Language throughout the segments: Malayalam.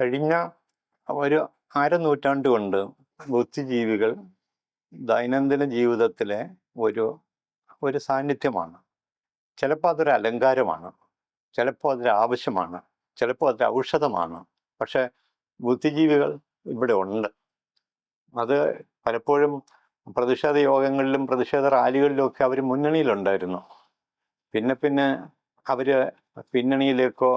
കഴിഞ്ഞ ഒരു അര നൂറ്റാണ്ട് കൊണ്ട് ബുദ്ധിജീവികൾ ദൈനംദിന ജീവിതത്തിലെ ഒരു ഒരു സാന്നിധ്യമാണ്. ചിലപ്പോൾ അതൊരു അലങ്കാരമാണ് ചിലപ്പോൾ അതൊരു ആവശ്യമാണ് ചിലപ്പോൾ അതൊരു ഔഷധമാണ്. പക്ഷെ ബുദ്ധിജീവികൾ ഇവിടെ ഉണ്ട്. അത് പലപ്പോഴും പ്രതിഷേധ യോഗങ്ങളിലും പ്രതിഷേധ റാലികളിലും ഒക്കെ അവർ മുന്നണിയിലുണ്ടായിരുന്നു. പിന്നെ പിന്നെ അവർ പിന്നണിയിലേക്കോ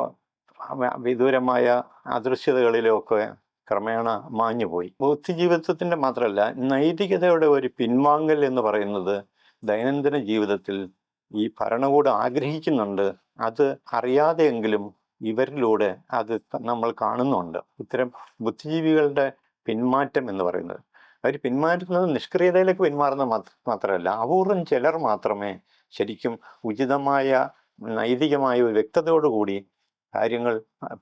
വിദൂരമായ അദൃശ്യതകളിലൊക്കെ ക്രമേണ മാഞ്ഞുപോയി. ബുദ്ധിജീവിതത്തിന്റെ മാത്രമല്ല നൈതികതയുടെ ഒരു പിൻവാങ്ങൽ എന്ന് പറയുന്നത് ദൈനംദിന ജീവിതത്തിൽ ഈ ഭരണകൂടം ആഗ്രഹിക്കുന്നുണ്ട്. അത് അറിയാതെയെങ്കിലും ഇവരിലൂടെ അത് നമ്മൾ കാണുന്നുണ്ട്. ഇത്തരം ബുദ്ധിജീവികളുടെ പിന്മാറ്റം എന്ന് പറയുന്നത്. അവർ പിന്മാറ്റുന്നത് നിഷ്ക്രിയതയിലേക്ക് പിന്മാറുന്നത് മാത്രമല്ല അപൂർവം ചിലർ മാത്രമേ ശരിക്കും ഉചിതമായ നൈതികമായ ഒരു വ്യക്തതയോടുകൂടി കാര്യങ്ങൾ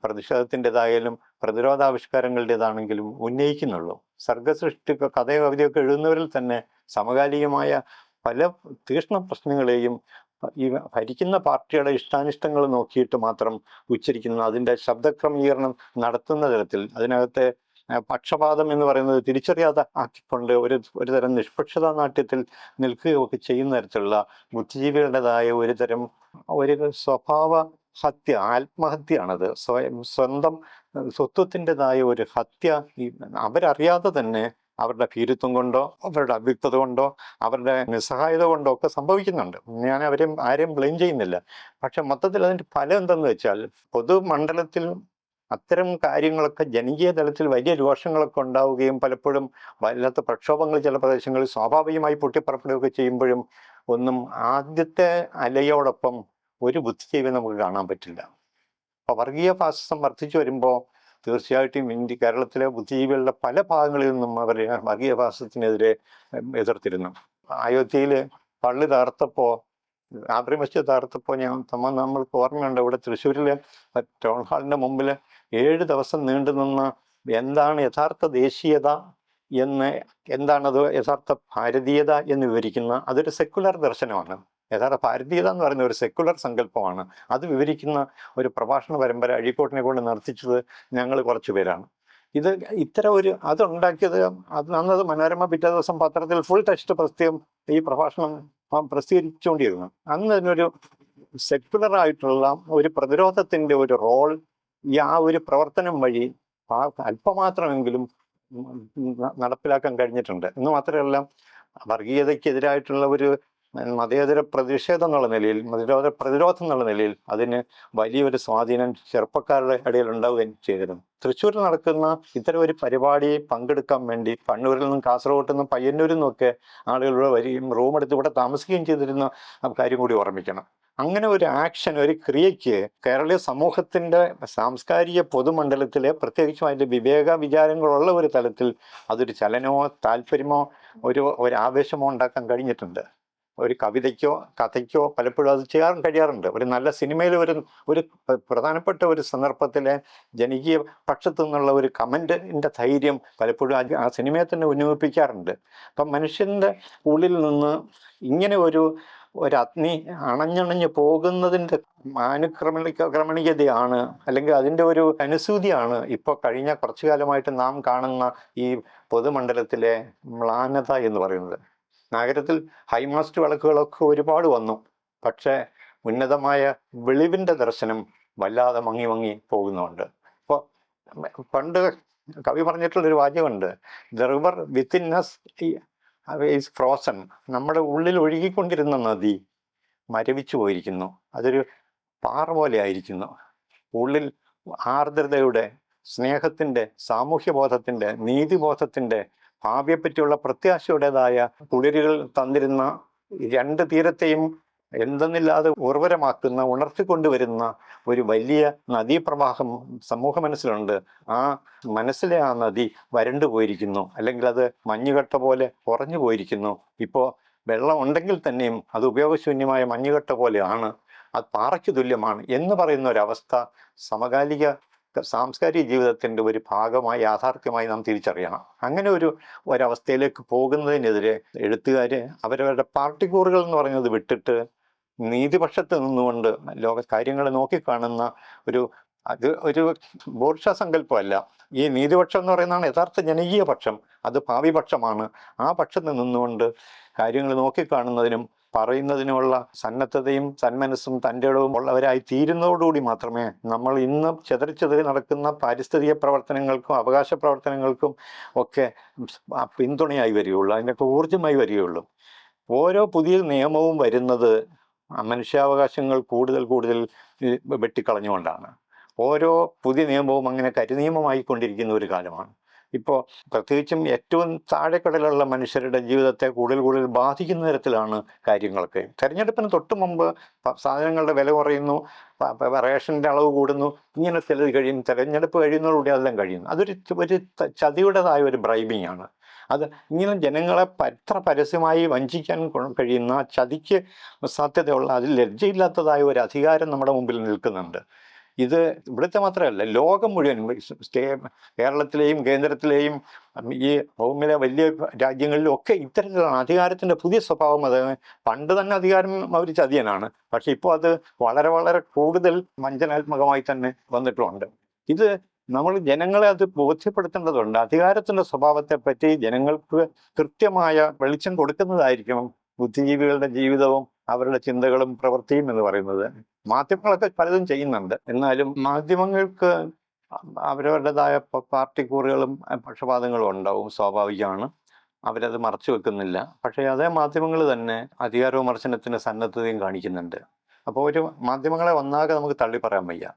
പ്രതിഷേധത്തിന്റെതായാലും പ്രതിരോധാവിഷ്കാരങ്ങളുടേതാണെങ്കിലും ഉന്നയിക്കുന്നുള്ളൂ. സർഗസൃഷ്ടി കഥയോ കവിതയൊക്കെ എഴുതുന്നവരിൽ തന്നെ സമകാലികമായ പല തീക്ഷ്ണ പ്രശ്നങ്ങളെയും ഈ ഭരിക്കുന്ന പാർട്ടിയുടെ ഇഷ്ടാനിഷ്ടങ്ങൾ നോക്കിയിട്ട് മാത്രം ഉച്ചരിക്കുന്നു. അതിന്റെ ശബ്ദക്രമീകരണം നടത്തുന്ന തരത്തിൽ അതിനകത്തെ പക്ഷപാതം എന്ന് പറയുന്നത് തിരിച്ചറിയാതെ ആക്കിക്കൊണ്ട് ഒരു ഒരു തരം നിഷ്പക്ഷതാ നാട്യത്തിൽ നിൽക്കുകയൊക്കെ ചെയ്യുന്ന തരത്തിലുള്ള ബുദ്ധിജീവികളുടേതായ ഒരു തരം ഒരു സ്വഭാവ ഹത്യ ആത്മഹത്യയാണത്. സ്വയം സ്വന്തം സ്വത്വത്തിന്റെതായ ഒരു ഹത്യ ഈ അവരറിയാതെ തന്നെ അവരുടെ ഭീരുത്വം കൊണ്ടോ അവരുടെ അവ്യക്തത കൊണ്ടോ അവരുടെ നിസ്സഹായത കൊണ്ടോ ഒക്കെ സംഭവിക്കുന്നുണ്ട്. ഞാൻ അവരെയും ആരെയും ബ്ലെയിം ചെയ്യുന്നില്ല. പക്ഷെ മൊത്തത്തിൽ അതിന്റെ ഫലം എന്തെന്ന് വെച്ചാൽ പൊതുമണ്ഡലത്തിൽ അത്തരം കാര്യങ്ങളൊക്കെ ജനകീയ തലത്തിൽ വലിയ രോഷങ്ങളൊക്കെ ഉണ്ടാവുകയും പലപ്പോഴും വല്ലാത്ത പ്രക്ഷോഭങ്ങൾ ചില പ്രദേശങ്ങളിൽ സ്വാഭാവികമായി പൊട്ടിപ്പുറപ്പെടുകയൊക്കെ ചെയ്യുമ്പോഴും ഒന്നും ആദ്യത്തെ അലയോടൊപ്പം ഒരു ബുദ്ധിജീവി നമുക്ക് കാണാൻ പറ്റില്ല. അപ്പൊ വർഗീയ ഫാസിസം വർദ്ധിച്ചു വരുമ്പോൾ തീർച്ചയായിട്ടും ഇന്ത്യ കേരളത്തിലെ ബുദ്ധിജീവികളുടെ പല ഭാഗങ്ങളിൽ നിന്നും അവർ വർഗീയ ഫാസിസത്തിനെതിരെ എതിർത്തിരുന്നു. അയോധ്യയിൽ പള്ളി തകർത്തപ്പോ ആബ്രി മസ്ജിദ് തകർത്തപ്പോ ഞാൻ നമ്മൾ നമ്മൾക്ക് ഓർമ്മയുണ്ട് ഇവിടെ തൃശ്ശൂരിലെ ടൗൺ ഹാളിന്റെ മുമ്പിൽ ഏഴ് ദിവസം നീണ്ടു നിന്ന എന്താണ് യഥാർത്ഥ ദേശീയത എന്ന് എന്താണത് യഥാർത്ഥ ഭാരതീയത എന്ന് വിവരിക്കുന്ന അതൊരു സെക്കുലർ ദർശനമാണ്. യഥാർത്ഥ ഭാരതീയത എന്ന് പറയുന്ന ഒരു സെക്കുലർ സങ്കല്പമാണ്. അത് വിവരിക്കുന്ന ഒരു പ്രഭാഷണ പരമ്പര അഴീക്കോട്ടിനെ കൊണ്ട് നിർത്തിച്ചത് ഞങ്ങൾ കുറച്ചു പേരാണ്. ഇത് ഇത്തരം ഒരു അതുണ്ടാക്കിയത് അത് അന്നത് മനോരമ പിറ്റേ ദിവസം പത്രത്തിൽ ഫുൾ ടെക്സ്റ്റ് പ്രസ്തീയം ഈ പ്രഭാഷണം പ്രസിദ്ധീകരിച്ചുകൊണ്ടിരുന്നു. അന്ന് അതിനൊരു സെക്കുലർ ആയിട്ടുള്ള ഒരു പ്രതിരോധത്തിന്റെ ഒരു റോൾ ഈ ആ ഒരു പ്രവർത്തനം വഴി അല്പമാത്രമെങ്കിലും നടപ്പിലാക്കാൻ കഴിഞ്ഞിട്ടുണ്ട്. എന്ന് മാത്രമല്ല വർഗീയതയ്ക്കെതിരായിട്ടുള്ള ഒരു മതേതര പ്രതിഷേധം എന്നുള്ള നിലയിൽ മതേതര പ്രതിരോധം എന്നുള്ള നിലയിൽ അതിന് വലിയൊരു സ്വാധീനം ചെറുപ്പക്കാരുടെ ഇടയിൽ ഉണ്ടാവുകയും ചെയ്തിരുന്നു. തൃശ്ശൂരിൽ നടക്കുന്ന ഇത്തരം ഒരു പരിപാടി പങ്കെടുക്കാൻ വേണ്ടി കണ്ണൂരിൽ നിന്നും കാസർഗോഡ് നിന്നും പയ്യന്നൂരിൽ നിന്നൊക്കെ ആളുകൾ ഇവിടെ വരികയും റൂം എടുത്ത് ഇവിടെ താമസിക്കുകയും ചെയ്തിരുന്ന കാര്യം കൂടി ഓർമ്മിക്കണം. അങ്ങനെ ഒരു ആക്ഷൻ ഒരു ക്രിയയ്ക്ക് കേരളീയ സമൂഹത്തിന്റെ സാംസ്കാരിക പൊതുമണ്ഡലത്തിലെ പ്രത്യേകിച്ചും അതിന്റെ വിവേക വിചാരങ്ങളുള്ള ഒരു തലത്തിൽ അതൊരു ചലനമോ താല്പര്യമോ ഒരു ഒരു ആവേശമോ ഉണ്ടാക്കാൻ കഴിഞ്ഞിട്ടുണ്ട്. ഒരു കവിതയ്ക്കോ കഥയ്ക്കോ പലപ്പോഴും അത് ചെയ്യാൻ കഴിയാറുണ്ട്. ഒരു നല്ല സിനിമയിൽ ഒരു ഒരു പ്രധാനപ്പെട്ട ഒരു സന്ദർഭത്തിലെ ജനകീയ പക്ഷത്തു നിന്നുള്ള ഒരു കമന്റിന്റെ ധൈര്യം പലപ്പോഴും ആ- സിനിമയെ തന്നെ ഉന്നമിപ്പിക്കാറുണ്ട് അപ്പം മനുഷ്യന്റെ ഉള്ളിൽ നിന്ന് ഇങ്ങനെ ഒരു ഒരു അഗ്നി അണഞ്ഞണഞ്ഞ് പോകുന്നതിന്റെ അനുക്രമണിക ക്രമണീയതയാണ് അല്ലെങ്കിൽ അതിന്റെ ഒരു അനുസൂതിയാണ് ഇപ്പോൾ കഴിഞ്ഞ കുറച്ചു കാലമായിട്ട് നാം കാണുന്ന ഈ പൊതുമണ്ഡലത്തിലെ മ്ലാനത എന്ന് പറയുന്നത്. നഗരത്തിൽ ഹൈമാസ്റ്റ് വിളക്കുകളൊക്കെ ഒരുപാട് വന്നു. പക്ഷേ ഉന്നതമായ വെളിവിന്റെ ദർശനം വല്ലാതെ മങ്ങി മങ്ങി പോകുന്നുണ്ട്. ഇപ്പോൾ പണ്ട് കവി പറഞ്ഞിട്ടുള്ളൊരു വാചകമുണ്ട്. The river within us is frozen നമ്മുടെ ഉള്ളിൽ ഒഴുകിക്കൊണ്ടിരുന്ന നദി മരവിച്ചു പോയിരിക്കുന്നു. അതൊരു പാറ പോലെ ആയിരിക്കുന്നു ഉള്ളിൽ ആർദ്രതയുടെ സ്നേഹത്തിന്റെ സാമൂഹ്യബോധത്തിന്റെ നീതിബോധത്തിന്റെ ഭാവിയെപ്പറ്റിയുള്ള പ്രത്യാശയുടേതായ കുളിരുകൾ തന്നിരുന്ന രണ്ട് തീരത്തെയും എന്തെന്നില്ലാതെ ഉർവരമാക്കുന്ന ഉണർത്തിക്കൊണ്ടുവരുന്ന ഒരു വലിയ നദീപ്രവാഹം സമൂഹ മനസ്സിലുണ്ട്. ആ മനസ്സിലെ ആ നദി വരണ്ടു പോയിരിക്കുന്നു. അല്ലെങ്കിൽ അത് മഞ്ഞുകട്ട പോലെ കുറഞ്ഞു പോയിരിക്കുന്നു. ഇപ്പോൾ വെള്ളം ഉണ്ടെങ്കിൽ തന്നെയും അത് ഉപയോഗശൂന്യമായ മഞ്ഞുകട്ട പോലെയാണ്. അത് പാറയ്ക്ക് തുല്യമാണ് എന്ന് പറയുന്ന ഒരവസ്ഥ സമകാലിക സാംസ്കാരിക ജീവിതത്തിന്റെ ഒരു ഭാഗമായി യാഥാർത്ഥ്യമായി നാം തിരിച്ചറിയണം. അങ്ങനെ ഒരു ഒരവസ്ഥയിലേക്ക് പോകുന്നതിനെതിരെ എഴുത്തുകാർ അവരവരുടെ പാർട്ടിക്കൂറുകൾ എന്ന് പറയുന്നത് വിട്ടിട്ട് നീതിപക്ഷത്ത് നിന്നുകൊണ്ട് ലോക കാര്യങ്ങൾ നോക്കിക്കാണുന്ന ഒരു അത് ഒരു ബോർഷ സങ്കല്പമല്ല. ഈ നീതിപക്ഷം എന്ന് പറയുന്നതാണ് യഥാർത്ഥ ജനകീയ പക്ഷം. അത് ഭാവി പക്ഷമാണ്. ആ പക്ഷത്ത് നിന്നുകൊണ്ട് കാര്യങ്ങൾ നോക്കിക്കാണുന്നതിനും പറയുന്നതിനുമുള്ള സന്നദ്ധതയും സന്മനസ്സും തന്റെ ഇടവും ഉള്ളവരായി തീരുന്നതോടുകൂടി മാത്രമേ നമ്മൾ ഇന്ന് ചെതറി ചെതറി നടക്കുന്ന പാരിസ്ഥിതിക പ്രവർത്തനങ്ങൾക്കും അവകാശ പ്രവർത്തനങ്ങൾക്കും ഒക്കെ പിന്തുണയായി വരികയുള്ളൂ. അതിനൊക്കെ ഊർജമായി വരികയുള്ളൂ. ഓരോ പുതിയ നിയമവും വരുന്നത് മനുഷ്യാവകാശങ്ങൾ കൂടുതൽ കൂടുതൽ വെട്ടിക്കളഞ്ഞുകൊണ്ടാണ്. ഓരോ പുതിയ നിയമവും അങ്ങനെ കരിനിയമമായി കൊണ്ടിരിക്കുന്ന ഒരു കാലമാണ്. ഇപ്പോൾ പ്രത്യേകിച്ചും ഏറ്റവും താഴെക്കടലുള്ള മനുഷ്യരുടെ ജീവിതത്തെ കൂടുതൽ കൂടുതൽ ബാധിക്കുന്ന തരത്തിലാണ് കാര്യങ്ങളൊക്കെ. തെരഞ്ഞെടുപ്പിന് തൊട്ട് മുമ്പ് സാധനങ്ങളുടെ വില കുറയുന്നു റേഷന്റെ അളവ് കൂടുന്നു ഇങ്ങനെ ചിലത് കഴിയും തെരഞ്ഞെടുപ്പ് കഴിയുന്നതോടുകൂടി അതെല്ലാം കഴിയുന്നു. അതൊരു ഒരു ചതിയുടേതായ ഒരു ബ്രൈബിംഗ് ആണ്. അത് ഇങ്ങനെ ജനങ്ങളെ എത്ര പരസ്യമായി വഞ്ചിക്കാൻ കഴിയുന്ന ചതിക്ക് സാധ്യതയുള്ള അതിൽ ലജ്ജയില്ലാത്തതായ ഒരു അധികാരം നമ്മുടെ മുമ്പിൽ നിൽക്കുന്നുണ്ട്. ഇത് ഇവിടുത്തെ മാത്രമല്ല ലോകം മുഴുവൻ കേരളത്തിലെയും കേന്ദ്രത്തിലെയും ഈ ഭൂമിയിലെ വലിയ രാജ്യങ്ങളിലും ഒക്കെ ഇത്തരത്തിലാണ് അധികാരത്തിന്റെ പുതിയ സ്വഭാവം അത് പണ്ട് തന്നെ അധികാരം അവർ ചതിയനാണ്. പക്ഷെ ഇപ്പോൾ അത് വളരെ വളരെ കൂടുതൽ വഞ്ചനാത്മകമായി തന്നെ വന്നിട്ടുണ്ട്. ഇത് നമ്മൾ ജനങ്ങളെ അത് ബോധ്യപ്പെടുത്തേണ്ടതുണ്ട്. അധികാരത്തിന്റെ സ്വഭാവത്തെ പറ്റി ജനങ്ങൾക്ക് കൃത്യമായ വെളിച്ചം കൊടുക്കുന്നതായിരിക്കണം ബുദ്ധിജീവികളുടെ ജീവിതവും അവരുടെ ചിന്തകളും പ്രവൃത്തിയും എന്ന് പറയുന്നത് മാധ്യമങ്ങളൊക്കെ പലതും ചെയ്യുന്നുണ്ട്. എന്നാലും മാധ്യമങ്ങൾക്ക് അവരവരുടേതായ പ- പാർട്ടി കൂറുകളും പക്ഷപാതങ്ങളും ഉണ്ടാവും സ്വാഭാവികമാണ്. അവരത് മറച്ചു വെക്കുന്നില്ല. പക്ഷേ അതേ മാധ്യമങ്ങൾ തന്നെ അധികാര വിമർശനത്തിന് സന്നദ്ധതയും കാണിക്കുന്നുണ്ട്. അപ്പോൾ ഒരു മാധ്യമങ്ങളെ ഒന്നാകെ നമുക്ക് തള്ളി പറയാൻ വയ്യ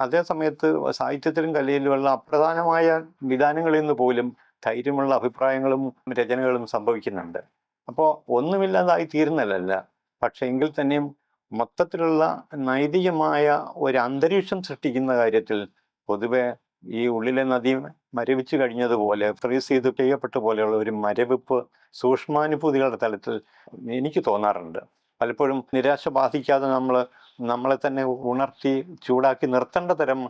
അതേ സമയത്ത് സാഹിത്യത്തിലും കലയിലുമുള്ള അപ്രധാനമായ വിധാനങ്ങളിൽ നിന്ന് പോലും ധൈര്യമുള്ള അഭിപ്രായങ്ങളും രചനകളും സംഭവിക്കുന്നുണ്ട്. അപ്പോൾ ഒന്നുമില്ലാതായി തീരുന്നില്ലല്ല പക്ഷെ എങ്കിൽ തന്നെയും മൊത്തത്തിലുള്ള നൈതികമായ ഒരു അന്തരീക്ഷം സൃഷ്ടിക്കുന്ന കാര്യത്തിൽ പൊതുവെ ഈ ഉള്ളിലെ നദി മരവിച്ചു കഴിഞ്ഞതുപോലെ ഫ്രീസ് ചെയ്ത് ചെയ്യപ്പെട്ട പോലെയുള്ള ഒരു മരവിപ്പ് സൂക്ഷ്മാനുഭൂതികളുടെ തലത്തിൽ എനിക്ക് തോന്നാറുണ്ട്. പലപ്പോഴും നിരാശ ബാധിക്കാതെ നമ്മൾ നമ്മളെ തന്നെ ഉണർത്തി ചൂടാക്കി നിർത്തേണ്ട തരം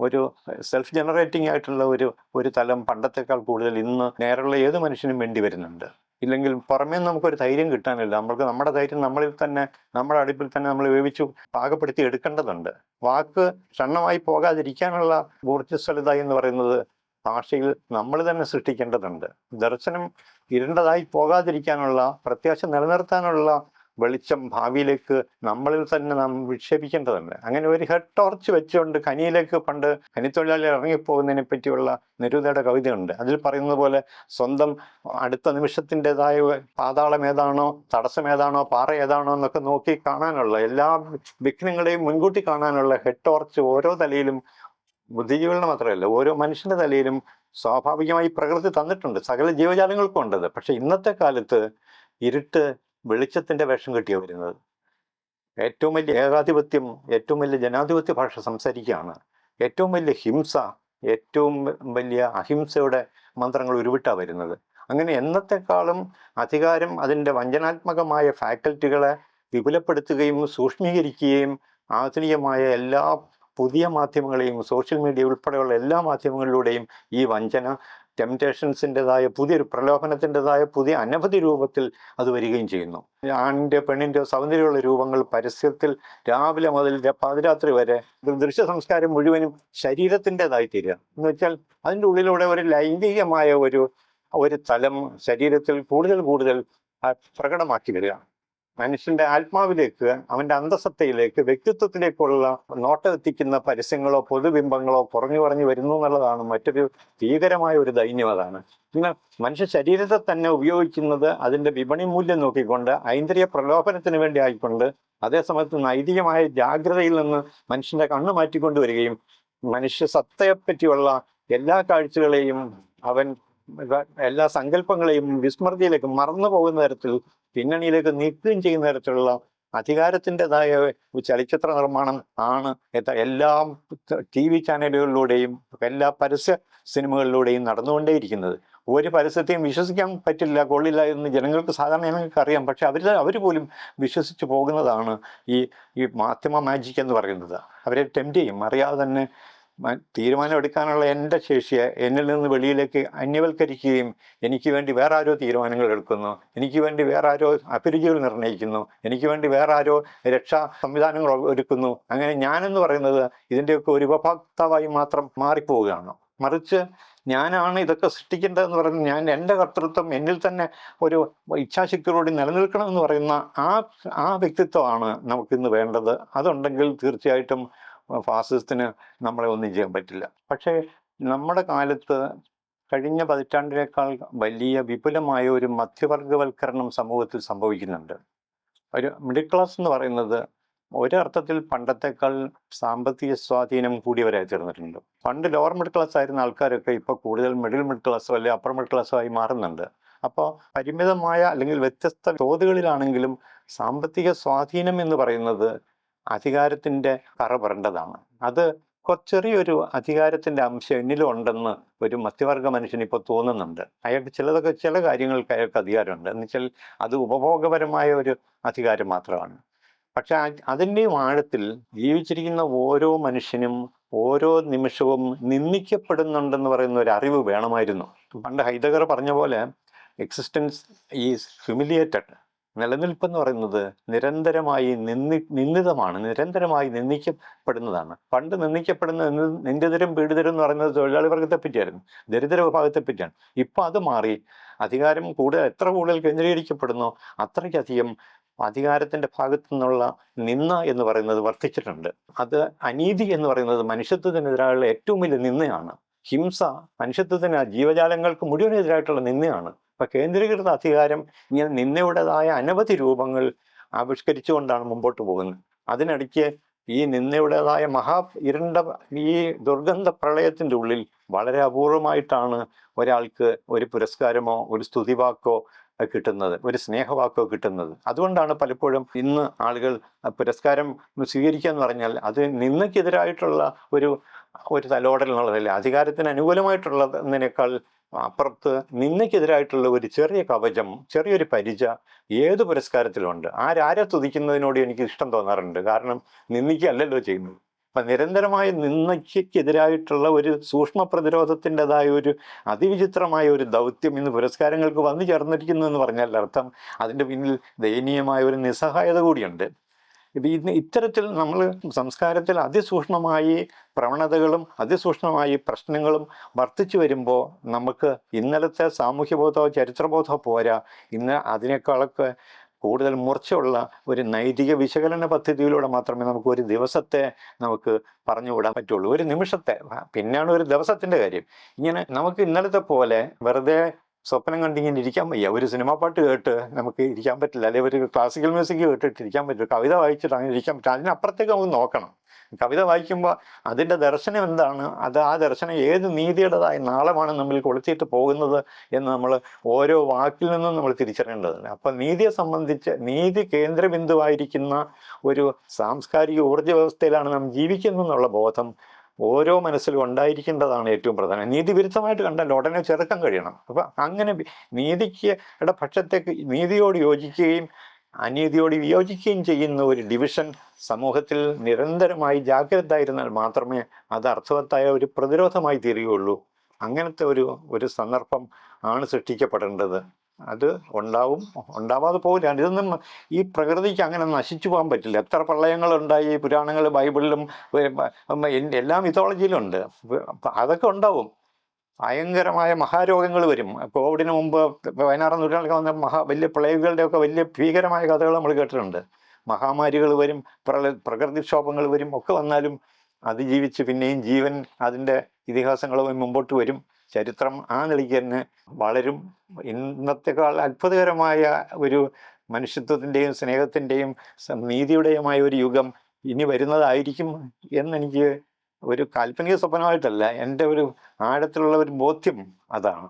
ഒരു സെൽഫ് ജനറേറ്റിംഗ് ആയിട്ടുള്ള ഒരു ഒരു തലം പണ്ടത്തെക്കാൾ കൂടുതൽ ഇന്ന് നേരെയുള്ള ഏത് മനുഷ്യനും വേണ്ടി വരുന്നുണ്ട്. ഇല്ലെങ്കിൽ പുറമേ നമുക്കൊരു ധൈര്യം കിട്ടാനില്ല. നമ്മൾക്ക് നമ്മുടെ ധൈര്യം നമ്മളിൽ തന്നെ നമ്മുടെ അടുപ്പിൽ തന്നെ നമ്മൾ വേവിച്ചു പാകപ്പെടുത്തി എടുക്കേണ്ടതുണ്ട്. വാക്ക് ക്ഷണമായി പോകാതിരിക്കാനുള്ള ഊർജസ്വലത എന്ന് പറയുന്നത് ഭാഷയിൽ നമ്മൾ തന്നെ സൃഷ്ടിക്കേണ്ടതുണ്ട്. ദർശനം ഇരുണ്ടതായി പോകാതിരിക്കാനുള്ള പ്രത്യാശ നിലനിർത്താനുള്ള വെളിച്ചം ഭാവിയിലേക്ക് നമ്മളിൽ തന്നെ നാം വിക്ഷേപിക്കേണ്ടതുണ്ട്. അങ്ങനെ ഒരു ഹെഡ് ടോർച്ച് വെച്ചുകൊണ്ട് ഖനിയിലേക്ക് പണ്ട് ഖനിത്തൊഴിലാളികൾ ഇറങ്ങിപ്പോകുന്നതിനെ പറ്റിയുള്ള നിരൂതയുടെ കവിതയുണ്ട്. അതിൽ പറയുന്നത് പോലെ സ്വന്തം അടുത്ത നിമിഷത്തിന്റെതായ പാതാളം ഏതാണോ തടസ്സം ഏതാണോ പാറ ഏതാണോ എന്നൊക്കെ നോക്കി കാണാനുള്ള എല്ലാ വിഘ്നങ്ങളെയും മുൻകൂട്ടി കാണാനുള്ള ഹെഡ് ടോർച്ച് ഓരോ തലയിലും ബുദ്ധിജീവികളുടെ മാത്രമല്ല ഓരോ മനുഷ്യന്റെ തലയിലും സ്വാഭാവികമായി പ്രകൃതി തന്നിട്ടുണ്ട്. സകല ജീവജാലങ്ങൾക്കും ഉണ്ടത്. പക്ഷെ ഇന്നത്തെ കാലത്ത് ഇരുട്ട് വെളിച്ചത്തിന്റെ വേഷം കെട്ടിയാണ് വരുന്നത്. ഏറ്റവും വലിയ ഏകാധിപത്യം ഏറ്റവും വലിയ ജനാധിപത്യ ഭാഷ സംസാരിക്കുകയാണ്. ഏറ്റവും വലിയ ഹിംസ ഏറ്റവും വലിയ അഹിംസയുടെ മന്ത്രങ്ങൾ ഉരുവിട്ടാ വരുന്നത്. അങ്ങനെ എന്നത്തെക്കാളും അധികാരം അതിന്റെ വഞ്ചനാത്മകമായ ഫാക്കൽറ്റികളെ വിപുലപ്പെടുത്തുകയും സൂക്ഷ്മീകരിക്കുകയും ആധുനികമായ എല്ലാ പുതിയ മാധ്യമങ്ങളെയും സോഷ്യൽ മീഡിയ ഉൾപ്പെടെയുള്ള എല്ലാ മാധ്യമങ്ങളിലൂടെയും ഈ വഞ്ചന ടെംപ്റ്റേഷൻസിന്റെതായ പുതിയൊരു പ്രലോഭനത്തിന്റെതായ പുതിയ അനവധി രൂപത്തിൽ അത് വരികയും ചെയ്യുന്നു. ആണിന്റെ പെണ്ണിന്റെ സൗന്ദര്യമുള്ള രൂപങ്ങൾ പരസ്യത്തിൽ രാവിലെ മുതൽ പാതിരാത്രി വരെ ദൃശ്യ സംസ്കാരം മുഴുവനും ശരീരത്തിന്റെതായി തീരുക എന്ന് വെച്ചാൽ അതിന്റെ ഉള്ളിലൂടെ ഒരു ലൈംഗികമായ ഒരു ഒരു തലം ശരീരത്തിൽ കൂടുതൽ കൂടുതൽ പ്രകടമാക്കി വരിക. മനുഷ്യന്റെ ആത്മാവിലേക്ക് അവന്റെ അന്തസത്തയിലേക്ക് വ്യക്തിത്വത്തിലേക്കുള്ള നോട്ടം എത്തിക്കുന്ന പരസ്യങ്ങളോ പൊതുബിംബങ്ങളോ കുറഞ്ഞു കുറഞ്ഞു വരുന്നു എന്നുള്ളതാണ് മറ്റൊരു ഭീകരമായ ഒരു ദൈന്യം അതാണ്. പിന്നെ മനുഷ്യ ശരീരത്തെ തന്നെ ഉപയോഗിക്കുന്നത് അതിന്റെ വിപണി മൂല്യം നോക്കിക്കൊണ്ട് ഐന്ദ്രിയ പ്രലോഭനത്തിന് വേണ്ടി ആയിക്കൊണ്ട് അതേസമയത്ത് നൈതികമായ ജാഗ്രതയിൽ നിന്ന് മനുഷ്യന്റെ കണ്ണ് മാറ്റിക്കൊണ്ടുവരികയും മനുഷ്യ സത്തയെപ്പറ്റിയുള്ള എല്ലാ കാഴ്ചകളെയും അവൻ എല്ലാ സങ്കല്പങ്ങളെയും വിസ്മൃതിയിലേക്ക് മറന്നു പോകുന്ന തരത്തിൽ പിന്നണിയിലേക്ക് നീക്കുകയും ചെയ്യുന്ന തരത്തിലുള്ള അധികാരത്തിന്റെതായ ചലച്ചിത്ര നിർമ്മാണം ആണ് എല്ലാ ടി വി ചാനലുകളിലൂടെയും എല്ലാ പരസ്യ സിനിമകളിലൂടെയും നടന്നുകൊണ്ടേയിരിക്കുന്നത്. ഒരു പരസ്യത്തെയും വിശ്വസിക്കാൻ പറ്റില്ല കൊള്ളില്ല എന്ന് ജനങ്ങൾക്ക് സാധാരണ ജനങ്ങൾക്ക് അറിയാം. പക്ഷെ അവർ അവർ പോലും വിശ്വസിച്ച് പോകുന്നതാണ് ഈ ഈ മാധ്യമ മാജിക് എന്ന് പറയുന്നത്. അവരെ ടെംപ്റ്റ് ചെയ്യും. അറിയാതെ തന്നെ തീരുമാനമെടുക്കാനുള്ള എന്റെ ശേഷിയെ എന്നിൽ നിന്ന് വെളിയിലേക്ക് അന്യവൽക്കരിക്കുകയും എനിക്ക് വേണ്ടി വേറെ ആരോ തീരുമാനങ്ങൾ എടുക്കുന്നു എനിക്ക് വേണ്ടി വേറെ ആരോ അഭിരുചികൾ നിർണയിക്കുന്നു എനിക്ക് വേണ്ടി വേറെ ആരോ രക്ഷാ സംവിധാനങ്ങൾ ഒരുക്കുന്നു. അങ്ങനെ ഞാനെന്ന് പറയുന്നത് ഇതിന്റെയൊക്കെ ഒരു ഉപഭോക്താവായി മാത്രം മാറിപ്പോവുകയാണ്. മറിച്ച് ഞാനാണ് ഇതൊക്കെ സൃഷ്ടിക്കേണ്ടതെന്ന് പറയുന്നത് ഞാൻ എന്റെ കർത്തൃത്വം എന്നിൽ തന്നെ ഒരു ഇച്ഛാശക്തിയോടെ നിലനിൽക്കണമെന്ന് പറയുന്ന ആ ആ വ്യക്തിത്വമാണ് നമുക്കിന്ന് വേണ്ടത്. അതുണ്ടെങ്കിൽ തീർച്ചയായിട്ടും ഫാസിസത്തിന് നമ്മളെ ഒന്നും ചെയ്യാൻ പറ്റില്ല. പക്ഷേ നമ്മുടെ കാലത്ത് കഴിഞ്ഞ പതിറ്റാണ്ടിനേക്കാൾ വലിയ വിപുലമായ ഒരു മധ്യവർഗവൽക്കരണം സമൂഹത്തിൽ സംഭവിക്കുന്നുണ്ട്. ഒരു മിഡിൽ ക്ലാസ് എന്ന് പറയുന്നത് ഒരർത്ഥത്തിൽ പണ്ടത്തെക്കാൾ സാമ്പത്തിക സ്വാധീനം കൂടിയവരായി തീർന്നിട്ടുണ്ട്. പണ്ട് ലോവർ മിഡിൽ ക്ലാസ് ആയിരുന്ന ആൾക്കാരൊക്കെ ഇപ്പോൾ കൂടുതൽ മിഡിൽ മിഡിൽ ക്ലാസ്സോ അല്ലെങ്കിൽ അപ്പർ മിഡിൽ ക്ലാസ്സോ ആയി മാറുന്നുണ്ട്. അപ്പോൾ പരിമിതമായ അല്ലെങ്കിൽ വ്യത്യസ്ത തോതുകളിലാണെങ്കിലും സാമ്പത്തിക സ്വാധീനം എന്ന് പറയുന്നത് അധികാരത്തിന്റെ കറ പറണ്ടതാണ് അത് ചെറിയൊരു അധികാരത്തിന്റെ അംശം എന്നിലും ഉണ്ടെന്ന് ഒരു മധ്യവർഗ മനുഷ്യന് ഇപ്പോൾ തോന്നുന്നുണ്ട്. അയാൾക്ക് ചിലതൊക്കെ ചില കാര്യങ്ങൾക്ക് അയാൾക്ക് അധികാരമുണ്ട്. എന്ന് വെച്ചാൽ അത് ഉപഭോഗപരമായ ഒരു അധികാരം മാത്രമാണ്. പക്ഷെ അതിന്റെയും ആഴത്തിൽ ജീവിച്ചിരിക്കുന്ന ഓരോ മനുഷ്യനും ഓരോ നിമിഷവും നിന്ദിക്കപ്പെടുന്നുണ്ടെന്ന് പറയുന്ന ഒരു അറിവ് വേണമായിരുന്നു. പണ്ട് ഹൈദഗർ പറഞ്ഞ പോലെ എക്സിസ്റ്റൻസ് ഈസ് ഹ്യൂമിലിയേറ്റഡ് നിലനിൽപ്പെന്ന് പറയുന്നത് നിരന്തരമായി നിന്ദി നിന്ദിതമാണ്. നിരന്തരമായി നിന്ദിക്കപ്പെടുന്നതാണ്. പണ്ട് നിന്ദിക്കപ്പെടുന്ന നിന്ദ- നിന്ദിതരും പീഡിതരും എന്ന് പറയുന്നത് തൊഴിലാളി വർഗത്തെ പറ്റിയായിരുന്നു. ദരിദ്ര വിഭാഗത്തെ പറ്റിയാണ്. ഇപ്പൊ അത് മാറി. അധികാരം കൂടുതൽ എത്ര കൂടുതൽ കേന്ദ്രീകരിക്കപ്പെടുന്നോ അത്രയ്ക്കധികം അധികാരത്തിന്റെ ഭാഗത്തു നിന്നുള്ള നിന്ന എന്ന് പറയുന്നത് വർദ്ധിച്ചിട്ടുണ്ട്. അത് അനീതി എന്ന് പറയുന്നത് മനുഷ്യത്വത്തിനെതിരായുള്ള ഏറ്റവും വലിയ നിന്നയാണ് ഹിംസ മനുഷ്യത്വത്തിന് ജീവജാലങ്ങൾക്ക് മുഴുവനെതിരായിട്ടുള്ള നിന്നയാണ് ഇപ്പൊ കേന്ദ്രീകൃത അധികാരം ഇങ്ങനെ നിന്നയുടേതായ അനവധി രൂപങ്ങൾ ആവിഷ്കരിച്ചുകൊണ്ടാണ് മുമ്പോട്ട് പോകുന്നത്. അതിനിടയ്ക്ക് ഈ നിന്നയുടേതായ മഹാ ഇരുണ്ട ഈ ദുർഗന്ധ പ്രളയത്തിന്റെ ഉള്ളിൽ വളരെ അപൂർവമായിട്ടാണ് ഒരാൾക്ക് ഒരു പുരസ്കാരമോ ഒരു സ്തുതിവാക്കോ കിട്ടുന്നത് ഒരു സ്നേഹവാക്കോ കിട്ടുന്നത്. അതുകൊണ്ടാണ് പലപ്പോഴും ഇന്ന് ആളുകൾ പുരസ്കാരം സ്വീകരിക്കുക എന്ന് പറഞ്ഞാൽ അത് നിന്നയ്ക്കെതിരായിട്ടുള്ള ഒരു ഒരു തലോടൽ എന്നുള്ളതല്ല അധികാരത്തിന് അനുകൂലമായിട്ടുള്ളതിനേക്കാൾ അപ്പുറത്ത് നിന്നയ്ക്കെതിരായിട്ടുള്ള ഒരു ചെറിയ കവചം ചെറിയൊരു പരിച ഏത് പുരസ്കാരത്തിലുമുണ്ട് ആരാരെ തുതിക്കുന്നതിനോട് എനിക്ക് ഇഷ്ടം തോന്നാറുണ്ട്? കാരണം നിന്ദിക്കല്ലല്ലോ ചെയ്യുന്നത്. അപ്പൊ നിരന്തരമായ നിന്നയ്ക്കെതിരായിട്ടുള്ള ഒരു സൂക്ഷ്മ പ്രതിരോധത്തിന്റെതായ ഒരു അതിവിചിത്രമായ ഒരു ദൗത്യം ഇന്ന് പുരസ്കാരങ്ങൾക്ക് വന്നു ചേർന്നിരിക്കുന്നു എന്ന് പറഞ്ഞാൽ അർത്ഥം അതിന്റെ പിന്നിൽ ദയനീയമായ ഒരു നിസ്സഹായത കൂടിയുണ്ട്. ഇത് ഇന്ന് ഇത്തരത്തിൽ നമ്മൾ സംസ്കാരത്തിൽ അതിസൂക്ഷ്മമായി പ്രവണതകളും അതിസൂക്ഷ്മമായി പ്രശ്നങ്ങളും വർദ്ധിച്ചു വരുമ്പോൾ നമുക്ക് ഇന്നലത്തെ സാമൂഹ്യബോധമോ ചരിത്രബോധമോ പോരാ. ഇന്ന് അതിനേക്കാളൊക്കെ കൂടുതൽ മൂർച്ചയുള്ള ഒരു നൈതിക വിശകലന പദ്ധതിയിലൂടെ മാത്രമേ നമുക്ക് ഒരു ദിവസത്തെ നമുക്ക് പറഞ്ഞുവിടാൻ പറ്റുള്ളൂ. ഒരു നിമിഷത്തെ. പിന്നെയാണ് ഒരു ദിവസത്തിന്റെ കാര്യം. ഇങ്ങനെ നമുക്ക് ഇന്നലത്തെ പോലെ വെറുതെ സ്വപ്നം കണ്ടിങ്ങനെ ഇരിക്കാൻ വയ്യ. ഒരു സിനിമാ പാട്ട് കേട്ട് നമുക്ക് ഇരിക്കാൻ പറ്റില്ല. അല്ലെങ്കിൽ ഒരു ക്ലാസിക്കൽ മ്യൂസിക് കേട്ടിട്ട് ഇരിക്കാൻ പറ്റില്ല. കവിത വായിച്ചിട്ട് അങ്ങനെ ഇരിക്കാൻ പറ്റില്ല. അതിനപ്പുറത്തേക്ക് നമുക്ക് നോക്കണം. കവിത വായിക്കുമ്പോൾ അതിന്റെ ദർശനം എന്താണ്? അത് ആ ദർശനം ഏത് നീതിയുടേതായ നാളമാണ് നമ്മൾ കൊളുത്തിയിട്ട് പോകുന്നത് എന്ന് നമ്മൾ ഓരോ വാക്കിൽ നിന്നും നമ്മൾ തിരിച്ചറിയേണ്ടതുണ്ട്. അപ്പം നീതിയെ സംബന്ധിച്ച് നീതി കേന്ദ്രബിന്ദുവായിരിക്കുന്ന ഒരു സാംസ്കാരിക ഊർജ വ്യവസ്ഥയിലാണ് നാം ജീവിക്കുന്നതെന്നുള്ള ബോധം ഓരോ മനസ്സിലും ഉണ്ടായിരിക്കേണ്ടതാണ് ഏറ്റവും പ്രധാനം. നീതി വിരുദ്ധമായിട്ട് കണ്ടാൽ ഉടനെ ചെറുക്കാൻ കഴിയണം. അപ്പൊ അങ്ങനെ നീതിക്ക് പക്ഷത്തേക്ക് നീതിയോട് യോജിക്കുകയും അനീതിയോട് വിയോജിക്കുകയും ചെയ്യുന്ന ഒരു ഡിവിഷൻ സമൂഹത്തിൽ നിരന്തരമായി ജാഗ്രത ആയിരുന്നാൽ മാത്രമേ അത് അർത്ഥവത്തായ ഒരു പ്രതിരോധമായി തീരുകയുള്ളൂ. അങ്ങനത്തെ ഒരു ഒരു സന്ദർഭം ആണ് സൃഷ്ടിക്കപ്പെടേണ്ടത്. അത് ഉണ്ടാവും ഉണ്ടാവാതെ പോകില്ല ഇതൊന്നും ഈ പ്രകൃതിക്ക് അങ്ങനെ നശിച്ചു പോകാൻ പറ്റില്ല. എത്ര പ്രളയങ്ങളുണ്ടായി പുരാണങ്ങൾ ബൈബിളിലും എല്ലാം ബ- ഉം എൻ- എല്ലാ മിത്തോളജിയിലും ഉണ്ട് അതൊക്കെ ഉണ്ടാവും. ഭയങ്കരമായ മഹാരോഗങ്ങൾ വരും. കോവിഡിന് മുമ്പ് പതിനാറാം നൂറ്റാണ്ടിൽ വന്ന മഹാ വലിയ ഒക്കെ വലിയ ഭീകരമായ കഥകൾ നമ്മൾ കേട്ടിട്ടുണ്ട്. മഹാമാരികൾ വരും പ്രളയ പ്രകൃതിക്ഷോഭങ്ങൾ വരും ഒക്കെ വന്നാലും അതിജീവിച്ച് പിന്നെയും ജീവൻ അതിന്റെ ഇതിഹാസങ്ങളുമായി മുമ്പോട്ട് വരും. ചരിത്രം ആ നിലയ്ക്ക് തന്നെ വളരും. ഇന്നത്തെക്കാൾ അത്ഭുതകരമായ ഒരു മനുഷ്യത്വത്തിന്റെയും സ്നേഹത്തിന്റെയും നീതിയുടെയുമായ ഒരു യുഗം ഇനി വരുന്നതായിരിക്കും എന്നെനിക്ക് ഒരു കാൽപ്പനിക സ്വപ്നമായിട്ടല്ല എന്റെ ഒരു ആഴത്തിലുള്ള ഒരു ബോധ്യം അതാണ്.